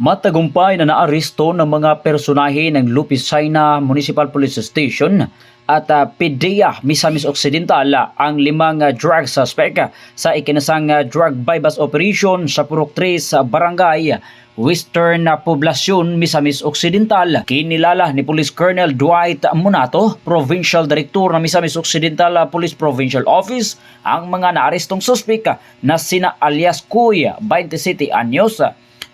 Matagumpay na naaresto ng mga personahe ng Lupisayna Municipal Police Station at uh, PDEA Misamis Occidental ang limang ah, drug suspect ah, sa ikinasang ah, drug bypass operation sa Purok 3 sa Barangay Western na Misamis Occidental. Kinilala ni Police Colonel Dwight Munato, Provincial Director ng Misamis Occidental Police Provincial Office, ang mga naarestong suspect ah, na sina alias Kuy, 27 anyos,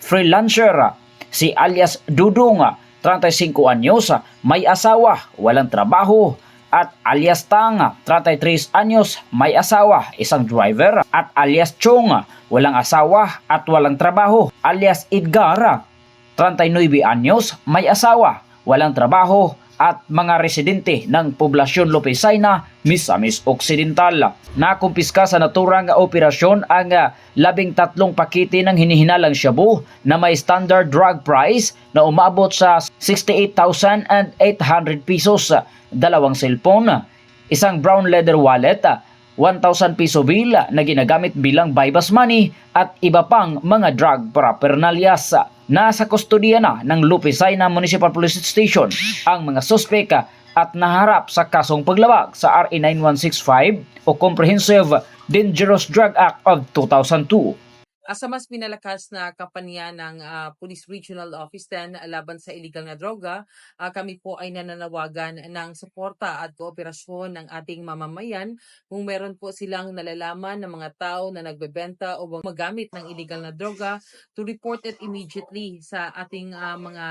freelancer, si alias Dudong, 35 anyos, may asawa, walang trabaho, at alias Tang, 33 anyos, may asawa, isang driver, at alias Chong, walang asawa at walang trabaho, alias Edgar, 39 anyos, may asawa, walang trabaho, at mga residente ng poblasyon Lopesayna, Misamis Occidental. Nakumpiska sa naturang operasyon ang ah, labing tatlong pakete ng hinihinalang shabu na may standard drug price na umabot sa 68,800 pesos, dalawang cellphone, isang brown leather wallet, 1,000 piso bill na ginagamit bilang bypass money at iba pang mga drug paraphernalias. Nasa kustodiya na ng Lupisayna Municipal Police Station ang mga suspek at naharap sa kasong paglabag sa RA 9165 o Comprehensive Dangerous Drug Act of 2002. Ah, sa mas pinalakas na kampanya ng ah, Police Regional Office 10 laban sa illegal na droga, ah, kami po ay nananawagan ng suporta at kooperasyon ng ating mamamayan kung meron po silang nalalaman ng mga tao na nagbebenta o magamit ng illegal na droga to report it immediately sa ating ah, mga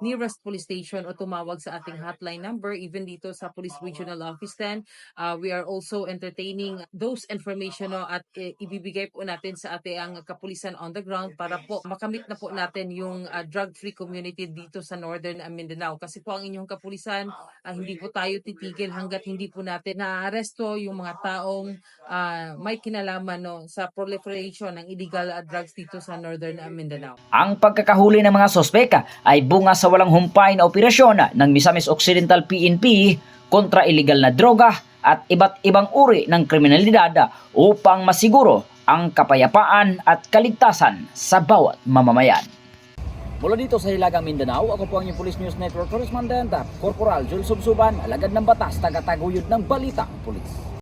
nearest police station o tumawag sa ating hotline number. Even dito sa Police Regional Office 10 uh, we are also entertaining those information no, at eh, ibibigay po natin sa ating ang kapulisan on the ground para po makamit na po natin yung uh, drug-free community dito sa Northern uh, Mindanao. Kasi po ang inyong kapulisan, uh, hindi po tayo titigil hanggat hindi po natin naaresto yung mga taong uh, may kinalaman no, sa proliferation ng illegal uh, drugs dito sa Northern Mindanao. Ang pagkakahuli ng mga sospek ay bunga sa walang humpay na operasyon ng Misamis Occidental PNP kontra illegal na droga at iba't ibang uri ng kriminalidad upang masiguro ang kapayapaan at kaligtasan sa bawat mamamayan. Mula dito sa Hilagang Mindanao, ako po ang inyong Police News Network Correspondent, Corporal Jules Subsuban, alagad ng batas, tagataguyod ng balita, Police.